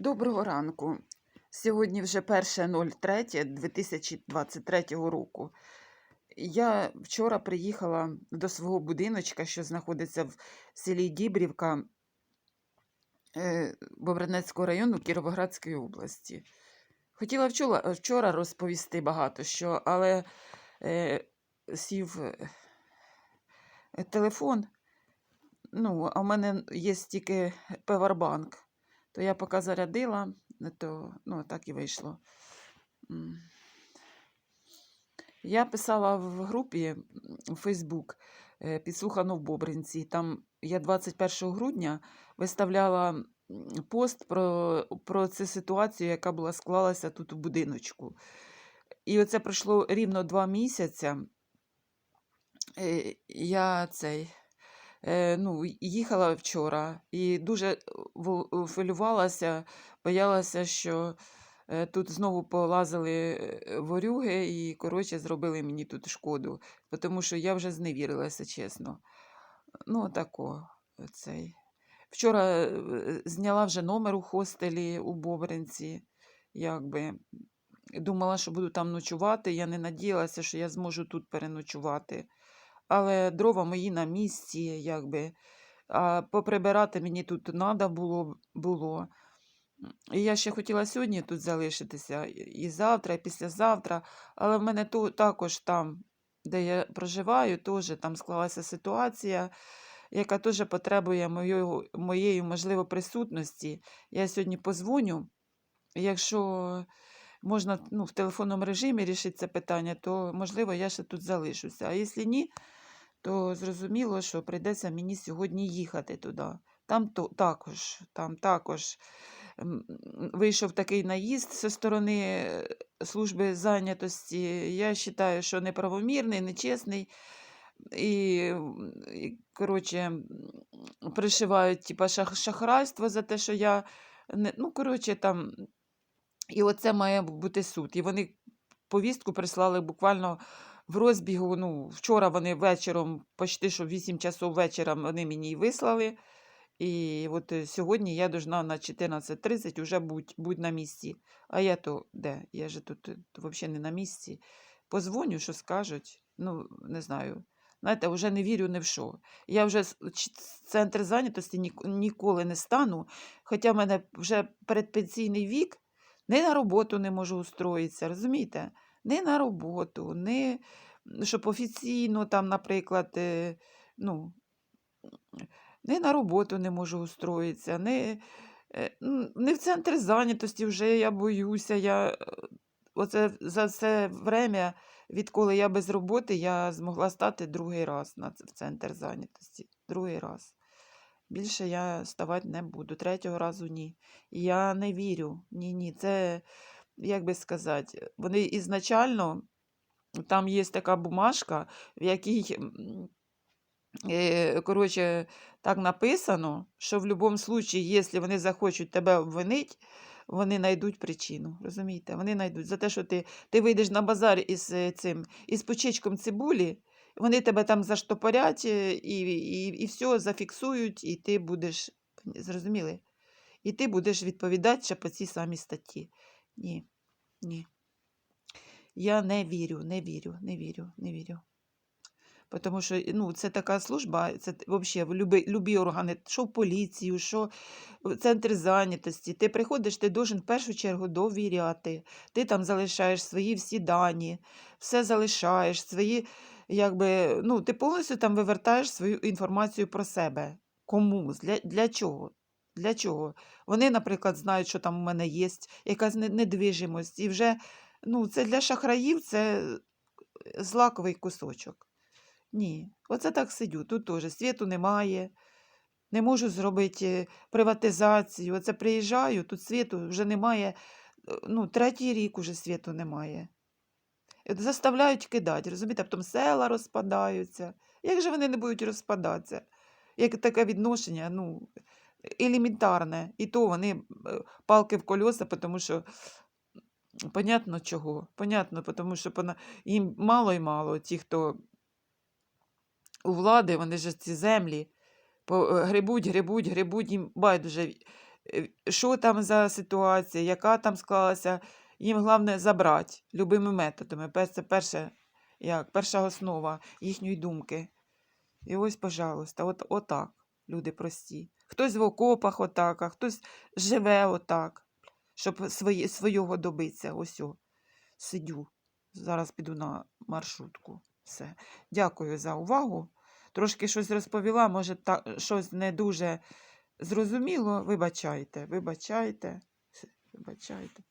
Доброго ранку. Сьогодні вже 1.03.2023 року. Я вчора приїхала до свого будиночка, що знаходиться в селі Дібрівка е, Бобринецького району Кіровоградської області. Хотіла вчора, розповісти багато що, але е, сів е, телефон. Ну, а в мене є тільки певербанк. То я поки зарядила, то ну, так і вийшло. Я писала в групі у Фейсбук е, підслухано в Бобринці. Там я 21 грудня виставляла пост про, про цю ситуацію, яка була склалася тут у будиночку. І оце пройшло рівно два місяці. Е, Я цей. Е, ну, їхала вчора і дуже хвилювалася, боялася, що е, тут знову полазили е, ворюги і, коротше, зробили мені тут шкоду, тому що я вже зневірилася, чесно. Ну, тако, цей. Вчора е, зняла вже номер у хостелі у Бобринці, якби. Думала, що буду там ночувати. Я не надіялася, що я зможу тут переночувати. Але дрова мої на місці, якби. А поприбирати мені тут треба було. було. І я ще хотіла сьогодні тут залишитися, і завтра, і післязавтра, але в мене то, також там, де я проживаю, теж там склалася ситуація, яка теж потребує моєї, моєї, можливо, присутності. Я сьогодні позвоню. Якщо можна ну, в телефонному режимі рішити це питання, то, можливо, я ще тут залишуся. А якщо ні, то зрозуміло, що прийдеться мені сьогодні їхати туди. Там то, також, там також вийшов такий наїзд зі сторони е, служби зайнятості. Я вважаю, що неправомірний, нечесний. І, коротше, пришивають типа, шах, шахрайство за те, що я. Не, ну, коротше, там. І оце має бути суд. І вони повістку прислали буквально в розбігу. Ну, вчора вони вечором, почти що в 8 часов вечора вони мені вислали. І от е, сьогодні я должна на 14.30 вже будь, будь на місці. А я то де? Я же тут, е, взагалі не на місці. Позвоню, що скажуть. Ну, не знаю. Знаєте, вже не вірю ні в що. Я вже центр зайнятості ніколи не стану, хоча в мене вже передпенсійний вік, не на роботу не можу устроїтися, розумієте? Не на роботу, не щоб офіційно там, наприклад, е, ну, не на роботу не можу устроїтися, не, е, не в центр зайнятості вже я боюся. Я, е, оце за це время, відколи я без роботи, я змогла стати другий раз на, в центр зайнятості. Другий раз. Більше я ставати не буду. Третього разу ні. Я не вірю. Ні, ні. Це, як би сказати, вони ізначально, там є така бумажка, в якій, е, коротше, так написано, що в будь-якому випадку, якщо вони захочуть тебе обвинити, вони знайдуть причину. Розумієте? Вони знайдуть. За те, що ти, ти вийдеш на базар із е, цим, із почечком цибулі, вони тебе там заштопорять е, і, і, і все зафіксують, і ти будеш. Зрозуміли? І ти будеш відповідати ще по цій самій статті. Ні, ні. Я не вірю, не вірю, не вірю, не вірю. Тому що ну, це така служба, це взагалі любі, любі органи, що в поліцію, що в центр зайнятості. Ти приходиш, ти должен в першу чергу довіряти. Ти там залишаєш свої всі дані, все залишаєш, свої, якби, ну, ти повністю там вивертаєш свою інформацію про себе. Комусь, для, для чого? Для чого? Вони, наприклад, знають, що там у мене є, якась недвижимость. І вже ну, це для шахраїв це злаковий кусочок. Ні, оце так сидю. Тут теж світу немає. Не можу зробити приватизацію. Оце приїжджаю, тут світу вже немає. е, Ну, третій рік уже світу немає. Е, Заставляють кидати, розумієте, а потім села розпадаються. Як же вони не будуть розпадатися? Як таке відношення, ну, елементарне. І то вони е, палки в колеса, тому що понятно чого. Понятно, тому що їм мало і мало ті, хто у влади, вони ж ці землі е, грибуть, грибуть, грибуть, їм байдуже е, що там за ситуація, яка там склалася. Їм головне забрати любими методами. Це перше, як, перша основа їхньої думки. І ось, пожалуйста, от, отак, люди прості. Хтось в окопах отак, а хтось живе отак, щоб свої, свого добитися. Ось о, сидю. Зараз піду на маршрутку. Все. Дякую за увагу. Трошки щось розповіла, може, та, щось не дуже зрозуміло. Вибачайте, вибачайте, вибачайте.